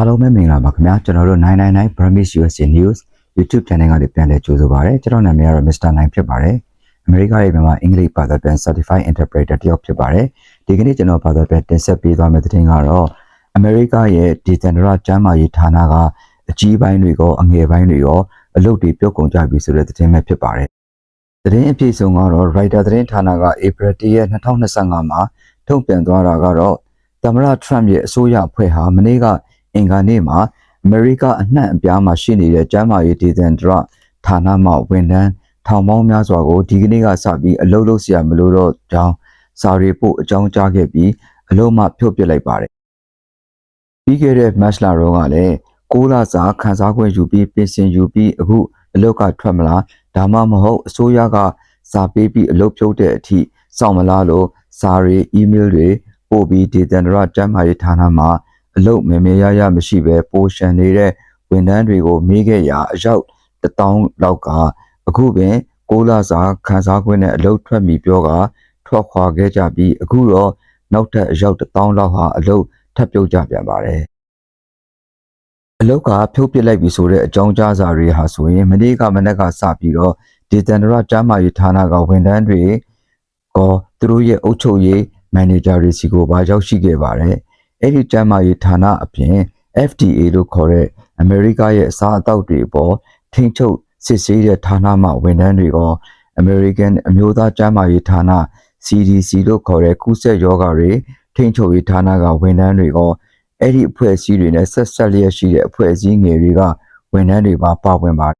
အားလုံးပဲမင်္ဂလာပါခင်ဗျာကျွန်တော်တို့999 Burmese USA News YouTube channel ကနေပြန်လည်ကြိုဆိုပါရစေကျွန်တော်နာမည်ကတော့ Mr. 9ဖြစ်ပါတယ်အမေရိကရဲ့မြန်မာအင်္ဂလိပ်ဘာသာပြန် Certified Interpreter တယောက်ဖြစ်ပါတယ်ဒီကနေ့ကျွန်တော်ဘာသာပြန်တင်ဆက်ပေးသွားမယ့်သတင်းကတော့အမေရိကရဲ့ဒေသန္တရကျမ်းမာရေးဌာနကအကြီးပိုင်းတွေရောအငယ်ပိုင်းတွေရောအလုပ်တွေပြုတ်ကုန်ကြပြီဆိုတဲ့သတင်းပဲဖြစ်ပါတယ်သတင်းအပြည့်စုံကတော့ Writer သတင်းဌာနက April 1ရက်2025မှာထုတ်ပြန်သွားတာကတော့သမ္မတ Trump ရဲ့အစိုးရအဖွဲ့ဟာမနေ့က အင်္ဂါနေ့မှာအမေရိကအနှံ့အပြားမှာရှိနေတဲ့ကျန်းမာရေးဒေသန္တရဌာနမှဝန်ထမ်းထောင်ပေါင်းများစွာကိုဒီကနေ့ကစပြီးအလုပ်လုပ်စရာမလိုတော့ကြောင်းစာရီပို့အကြောင်းကြားခဲ့ပြီးအလုံးမှဖြုတ်ပစ်လိုက်ပါတယ်။ပြီးခဲ့တဲ့မတ်လရောကလည်း6လစာခန်းစားခွင့်ယူပြီးပြင်ဆင်ယူပြီးအခုအလုပ်ကထွက်မလားဒါမှမဟုတ်အစိုးရကစာပေးပြီးအလုပ်ဖြုတ်တဲ့အထိစောင့်မလားလို့စာရီအီးမေးလ်တွေပို့ပြီးဒေသန္တရကျန်းမာရေးဌာနမှာ အလုတ်မေမေရရမရှိပဲပိုရှန်နေတဲ့ဝန်ထမ်းတွေကိုမေးခဲ့ရာအယောက်1000လောက်ကအခုပင်6လစာခန်းစားခွင့်နဲ့အလုတ်ထွက်ပြီးပြောကထွက်ခွာခဲ့ကြပြီးအခုတော့နောက်ထပ်အယောက်1000လောက်ဟာအလုတ်ထပ်ပြုတ်ကြပြန်ပါတယ်အလုတ်ကဖြုတ်ပစ်လိုက်ပြီဆိုတဲ့အကြောင်းကြားစာတွေဟာဆိုရင်မနေ့ကမနေ့ကစပြီးတော့ဒေသန္တရကျမ်းမာရေးဌာနကဝန်ထမ်းတွေကောသူတို့ရဲ့အုပ်ချုပ်ရေးမန်နေဂျာတွေစီကိုပါရောက်ရှိခဲ့ပါတယ်။ အဲ့ဒီကျန်းမာရေးဌာနအပြင် FDA လို့ခေါ်တဲ့အမေရိကရဲ့အစားအသောက်တွေပေါ်ထိန်းချုပ်စစ်ဆေးတဲ့ဌာနမှဝန်ထမ်းတွေက American အမျိုးသားကျန်းမာရေးဌာန CDC လို့ခေါ်တဲ့ကုသရောဂါတွေထိန်းချုပ်ရေးဌာနကဝန်ထမ်းတွေကအဲ့ဒီအဖွဲ့အစည်းတွေနဲ့ဆက်ဆက်လျက်ရှိတဲ့အဖွဲ့အစည်းငယ်တွေကဝန်ထမ်းတွေပါပါဝင်ပါတယ်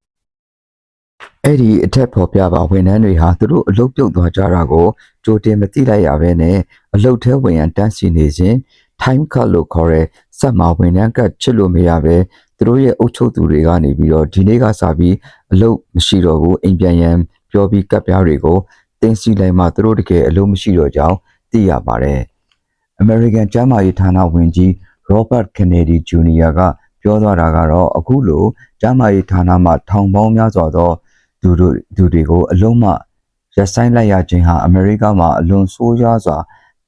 အဲ့ဒီအထက်ဖော်ပြပါဝန်ထမ်းတွေဟာသူတို့အလုပ်ပြုတ်သွားကြတာကိုကြိုတင်မသိလိုက်ရဘဲနဲ့အလုပ်ထဲဝင်ရန်တန်းစီနေစဉ် time cut လို့ခေါ်တဲ့စက်မှာဝန်ထမ်းကတ်ချစ်လို့မရပဲသူတို့ရဲ့အုပ်ချုပ်သူတွေကနေပြီးတော့ဒီနေ့ကစပြီးအလုပ်မရှိတော့ဘူးအိမ်ပြန်ရန်ပြောပြီးကတ်ပြားတွေကိုတင်းစီလိုက်မှသူတို့တကယ်အလုပ်မရှိတော့ကြောင်းသိရပါတယ်။ American ကျန်းမာရေးဌာနဝန်ကြီး Robert Kennedy Jr. ကပြောသွားတာကတော့အခုလိုကျန်းမာရေးဌာနမှထောင်ပေါင်းများစွာသောသူတို့သူတွေကိုအလုံးမရပ်ဆိုင်းလိုက်ရခြင်းဟာအမေရိကမှာအလွန်ဆိုးရွားစွာ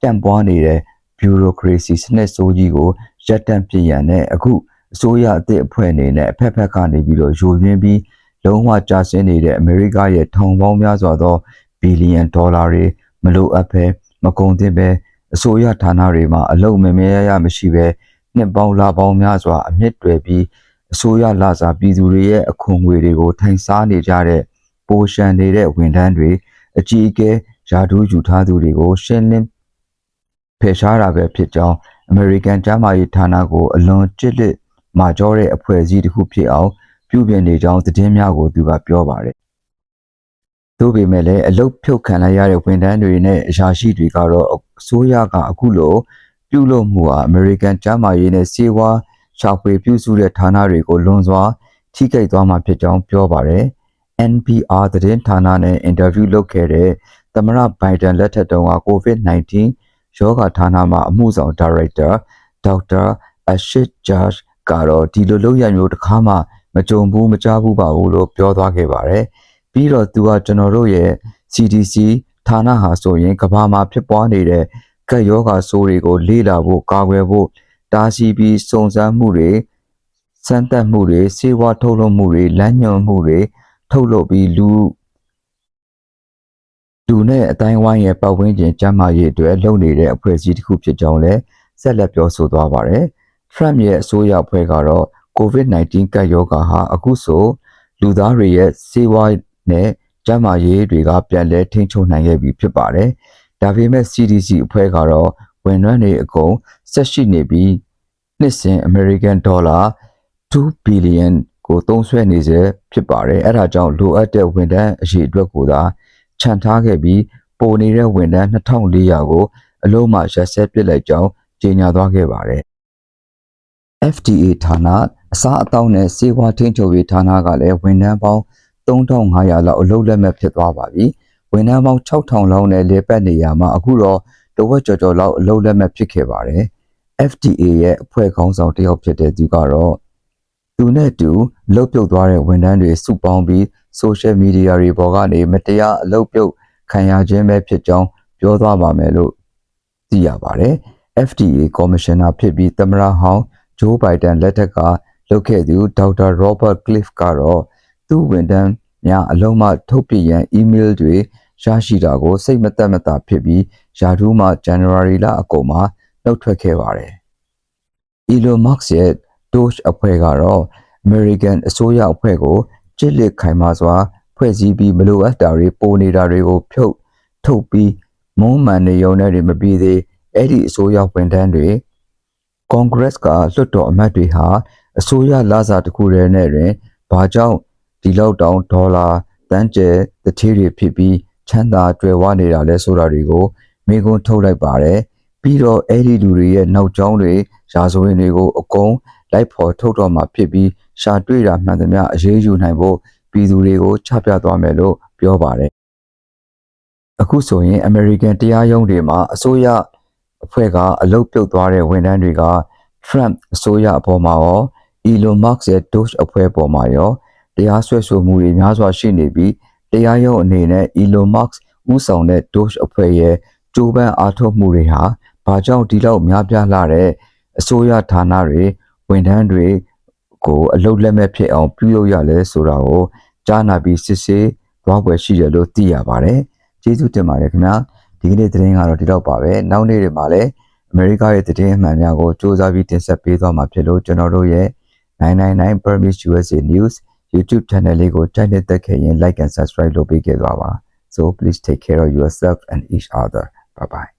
တန့်ပွားနေတဲ့ bureaucracy စနစ်ဆိုးကြီးကိုရပ်တန့်ပြရန်နဲ့အခုအစိုးရအသစ်အဖွဲ့အနေနဲ့အဖက်ဖက်ကနေပြီးတော့ယိုယွင်းပြီးလုံးဝကျဆင်းနေတဲ့အမေရိကရဲ့ထောင်ပေါင်းများစွာသောဘီလီယံဒေါ်လာတွေမလိုအပ်ပဲမကုန်သင့်ပဲအစိုးရဌာနတွေမှာအလုံမမဲရရမရှိပဲနှစ်ပေါင်းလပေါင်းများစွာအမြင့်တွယ်ပြီးအစိုးရလာစားပြည်သူတွေရဲ့အခွန်ငွေတွေကိုထိုင်စားနေကြတဲ့ပိုရှန်နေတဲ့ဝန်ထမ်းတွေအကြီးအကဲယာဒူးယူထားသူတွေကိုရှင်းလင်း ဖယ်ရှားတာပဲဖြစ်ကြောင်းအမေရိကန်ကျန်းမာရေးဌာနကိုအလွန်ကြစ်လက်မာကြောတဲ့အဖွဲ့အစည်းတစ်ခုဖြစ်အောင်ပြုပြင်နေကြောင်းသတင်းများကိုသူကပြောပါတယ်။သို့ပေမဲ့လည်းအလုတ်ဖြုတ်ခံလိုက်ရတဲ့ဝန်ထမ်းတွေနဲ့အရာရှိတွေကတော့အစိုးရကအခုလိုပြုလုပ်မှုဟာအမေရိကန်ကျန်းမာရေးနဲ့စေဝါရှာဖွေပြုစုတဲ့ဌာနတွေကိုလွန်စွာထိခိုက်သွားမှာဖြစ်ကြောင်းပြောပါတယ်။ NPR သတင်းဌာနနဲ့အင်တာဗျူးလုပ်ခဲ့တဲ့သမရဘိုင်ဒန်လက်ထက်တုန်းက COVID-19 ယောဂဌာနမှအမှုဆောင်ဒါရိုက်တာဒေါက်တာအရှစ်ဂျာဂျ်ကတော့ဒီလိုလုပ်ရမျိုးတစ်ခါမှမကြုံဘူးမကြားဘူးပါဘူးလို့ပြောသွားခဲ့ပါတယ်။ပြီးတော့သူကကျွန်တော်တို့ရဲ့ CDC ဌာနဟာဆိုရင်ကဘာမှာဖြစ်ပွားနေတဲ့ကပ်ယောဂါဆိုးတွေကိုလေ့လာဖို့ကာကွယ်ဖို့တားဆီးပြီးစုံစမ်းမှုတွေစမ်းသပ်မှုတွေစေဝါထုတ်လုပ်မှုတွေလမ်းညွှန်မှုတွေထုတ်လုပ်ပြီးလူ လူနဲ့အတိုင်းဝိုင်းရဲ့ပတ်ဝန်းကျင်ကျန်းမာရေးအတွက်လုပ်နေတဲ့အဖွဲ့အစည်းတစ်ခုဖြစ်ကြောင်းလည်းဆက်လက်ပြောဆိုသွားပါတယ်။ Trump ရဲ့အစိုးရအဖွဲ့ကတော့ COVID-19 ကပ်ရောဂါဟာအခုဆိုလူသားတွေရဲ့စေဝါနဲ့ကျန်းမာရေးတွေကပြန်လည်ထိန်းချုပ်နိုင်ခဲ့ပြီဖြစ်ပါတယ်။ဒါပေမဲ့ CDC အဖွဲ့ကတော့ဝန်ထမ်းတွေအကုန်ဆက်ရှိနေပြီးနှစ်စဉ် American Dollar 2 billion ကိုသုံးစွဲနေစေဖြစ်ပါတယ်။အဲဒါကြောင့်လိုအပ်တဲ့ဝန်ထမ်းအရေးအတွက်ကိုသာ ခြံထားခဲ့ပြီးပိုနေတဲ့ဝန်ထမ်း2400ကိုအလုံးမရက်ဆက်ပစ်လိုက်ကြောင်းကြေညာသွားခဲ့ပါတယ်။ FDA ဌာနအစားအသောက်နဲ့စေဝါထိန်းချုပ်ရေးဌာနကလည်းဝန်ထမ်းပေါင်း3500လောက်အလုပ်လက်မဲ့ဖြစ်သွားပါပြီ။ဝန်ထမ်းပေါင်း6000လောက်နဲ့လေပတ်နေရမှာအခုတော့တဝက်ကျော်ကျော်လောက်အလုပ်လက်မဲ့ဖြစ်ခဲ့ပါတယ်။ FDA ရဲ့အဖွဲ့ခေါင်းဆောင်တယောက်ဖြစ်တဲ့သူကတော့သူနဲ့တူလှုပ်ပြုတ်သွားတဲ့ဝန်ထမ်းတွေစုပေါင်းပြီး social media တွေပေါ်ကနေမတရားအလုပ်ပြုတ်ခံရခြင်းပဲဖြစ်ကြောင်းပြောသွားပါမယ်လို့သိရပါတယ်။ FDA ကော်မရှင်နာဖြစ်ပြီးသမ္မတဟောင်းဂျိုးဘိုင်ဒန်လက်ထက်ကလုပ်ခဲ့သူဒေါက်တာရောဘတ်ကလစ်ကတော့သူ့ဝန်ထမ်းများအလုံးမထုတ်ပြရန်အီးမေးလ်တွေရရှိတာကိုစိတ်မသက်မသာဖြစ်ပြီးယာထူးမှဇန်နဝါရီလအကုန်မှာနှုတ်ထွက်ခဲ့ပါတယ်။ Elon Musk ရဲ့ Doge အဖွဲ့ကတော့ American အစိုးရအဖွဲ့ကို ကြစ်လက်ခိုင်မာစွာ ဖွဲ့စည်းပြီးမလိုအပ်တာတွေပိုနေတာတွေကိုဖြုတ်ထုတ်ပြီးမုံမှန်နေရုံနဲ့တွေမပြီးသေးအဲ့ဒီအစိုးရဝန်ထမ်းတွေကွန်ဂရက်ကလွှတ်တော်အမတ်တွေဟာအစိုးရလာစာတစ်ခုတည်းနဲ့တွင်ဘာကြောင့်ဒီလောက်တောင်ဒေါ်လာတန်းကျဲတထေးတွေဖြစ်ပြီးချမ်းသာကြွယ်ဝနေတာလဲဆိုတာတွေကိုမိကုံးထုတ်လိုက်ပါတယ်ပြီးတော့အဲ့ဒီလူတွေရဲ့နောက်ကျောင်းတွေရာဇဝင်တွေကိုအကုန်လိုက်ဖော်ထုတ်တော့မှာဖြစ်ပြီး ရှာတွေ့တာမှန်သမျှအရေးယူနိုင်ဖို့ပြည်သူတွေကိုချပြသွားမယ်လို့ပြောပါတယ်အခုဆိုရင် American တရားရုံးတွေမှာအစိုးရအဖွဲ့ကအလုတ်ပြုတ်သွားတဲ့ဝန်ထမ်းတွေက Trump အစိုးရအပေါ်မှာရော Elon Musk ရဲ့ Doge အဖွဲ့ပေါ်မှာရောတရားစွဲဆိုမှုတွေများစွာရှိနေပြီးတရားရုံးအနေနဲ့ Elon Musk ဦးဆောင်တဲ့ Doge အဖွဲ့ရဲ့ကြိုးပမ်းအားထုတ်မှုတွေဟာဘာကြောင့်ဒီလောက်များပြားလာတဲ့အစိုးရဌာနတွေဝန်ထမ်းတွေ ကိုအလုတ်လက်မဲ့ဖြစ်အောင်ပြုလုပ်ရလဲဆိုတာကိုကြားနာပြီးစစ်ဆေးသွားပွဲရှိတယ်လို့သိရပါတယ်။ကျေးဇူးတင်ပါတယ်ခင်ဗျာဒီကနေ့သတင်းကတော့ဒီလောက်ပါပဲနောက်နေ့တွေမှာလည်းအမေရိကရဲ့သတင်းအမှန်များကိုစူးစမ်းပြီးတင်ဆက်ပေးသွားမှာဖြစ်လို့ကျွန်တော်တို့ရဲ့999 Permis USA News YouTube channel လေးကိုကြိုက်တဲ့သက်ခဲ့ရင် like and subscribe လုပ်ပေးခဲ့ပါပါ so please take care of yourself and each other bye bye